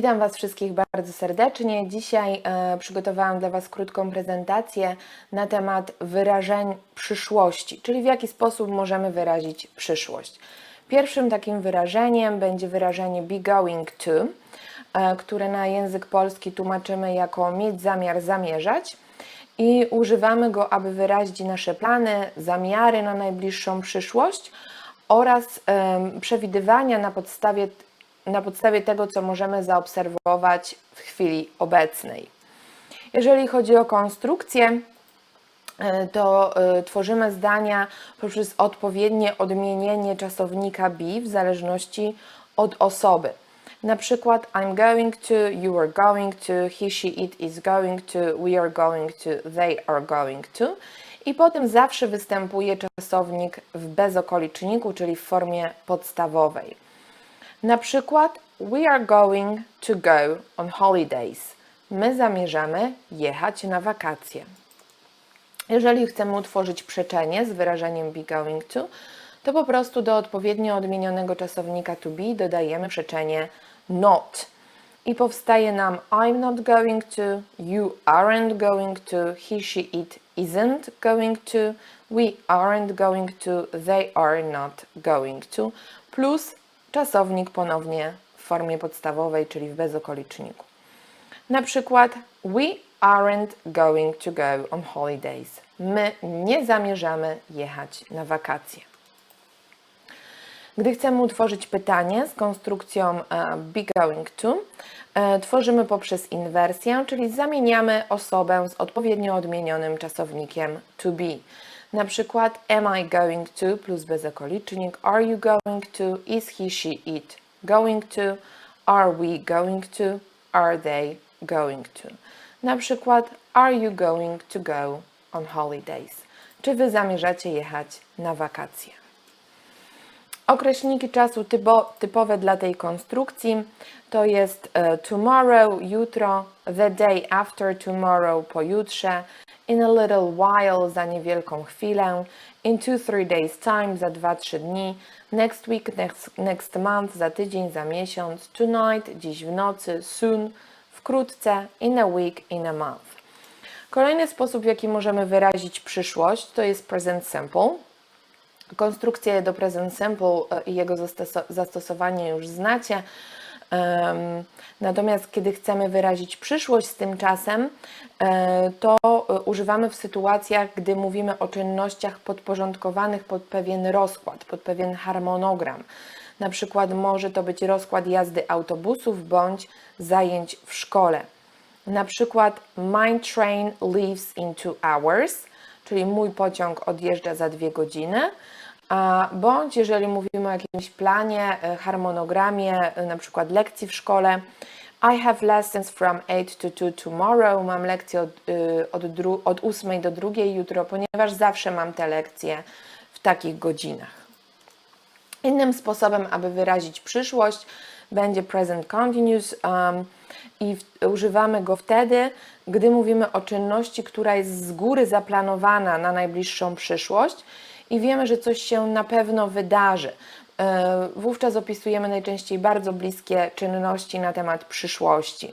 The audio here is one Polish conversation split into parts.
Witam Was wszystkich bardzo serdecznie. Dzisiaj e, przygotowałam dla Was krótką prezentację na temat wyrażeń przyszłości, czyli w jaki sposób możemy wyrazić przyszłość. Pierwszym takim wyrażeniem będzie wyrażenie be going to, e, które na język polski tłumaczymy jako mieć zamiar zamierzać i używamy go, aby wyrazić nasze plany, zamiary na najbliższą przyszłość oraz przewidywania na podstawie, na podstawie tego, co możemy zaobserwować w chwili obecnej. Jeżeli chodzi o konstrukcję, e, to e, tworzymy zdania poprzez odpowiednie odmienienie czasownika be w zależności od osoby. Na przykład I'm going to, you are going to, he, she, it is going to, we are going to, they are going to. I potem zawsze występuje czasownik w bezokoliczniku, czyli w formie podstawowej. Na przykład we are going to go on holidays. My zamierzamy jechać na wakacje. Jeżeli chcemy utworzyć przeczenie z wyrażeniem be going to, to po prostu do odpowiednio odmienionego czasownika to be dodajemy przeczenie not. I powstaje nam I'm not going to, you aren't going to, he, she, it isn't going to, we aren't going to, they are not going to, plus czasownik ponownie w formie podstawowej, czyli w bezokoliczniku. Na przykład we aren't going to go on holidays. My nie zamierzamy jechać na wakacje. Gdy chcemy utworzyć pytanie z konstrukcją e, be going to, e, tworzymy poprzez inwersję, czyli zamieniamy osobę z odpowiednio odmienionym czasownikiem to be. Na przykład am I going to plus bezokolicznik, are you going to, is he, she, it going to, are we going to, are they going to. Na przykład are you going to go on holidays? Czy wy zamierzacie jechać na wakacje? Określniki czasu typo, typowe dla tej konstrukcji to jest e, tomorrow, jutro, the day after tomorrow, pojutrze, in a little while, za niewielką chwilę, in two, three days time, za 2-3 dni, next week, next, next month, za tydzień, za miesiąc, tonight, dziś w nocy, soon, wkrótce, in a week, in a month. Kolejny sposób, w jaki możemy wyrazić przyszłość, to jest present simple. Konstrukcję do present simple e, i jego zastoso- zastosowanie już znacie. Natomiast kiedy chcemy wyrazić przyszłość z tym czasem, e, to e, używamy w sytuacjach, gdy mówimy o czynnościach podporządkowanych pod pewien rozkład, pod pewien harmonogram. Na przykład może to być rozkład jazdy autobusów bądź zajęć w szkole. Na przykład my train leaves in two hours, czyli mój pociąg odjeżdża za dwie godziny. Bądź jeżeli mówimy o jakimś planie, e, harmonogramie, e, na przykład lekcji w szkole, I have lessons from 8 to 2 tomorrow. Mam lekcję od, y, od, od 8 do 2 jutro, ponieważ zawsze mam te lekcje w takich godzinach. Innym sposobem, aby wyrazić przyszłość, będzie present continuous um, i w, używamy go wtedy, gdy mówimy o czynności, która jest z góry zaplanowana na najbliższą przyszłość i wiemy, że coś się na pewno wydarzy. E, Wówczas opisujemy najczęściej bardzo bliskie czynności na temat przyszłości.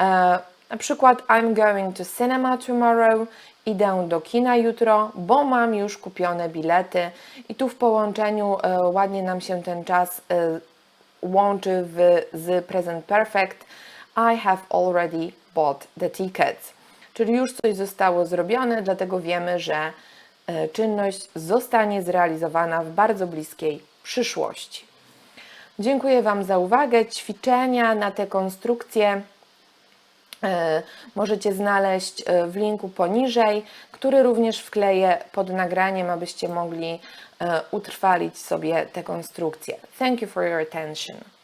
E, Na przykład I'm going to cinema tomorrow, idę do kina jutro, bo mam już kupione bilety i tu w połączeniu e, ładnie nam się ten czas łączy w, z present perfect I have already bought the tickets. Czyli już coś zostało zrobione, dlatego wiemy, że czynność zostanie zrealizowana w bardzo bliskiej przyszłości. Dziękuję Wam za uwagę. Ćwiczenia na te konstrukcje e, możecie znaleźć e, w linku poniżej, który również wkleję pod nagraniem, abyście mogli e, utrwalić sobie te konstrukcje. Thank you for your attention.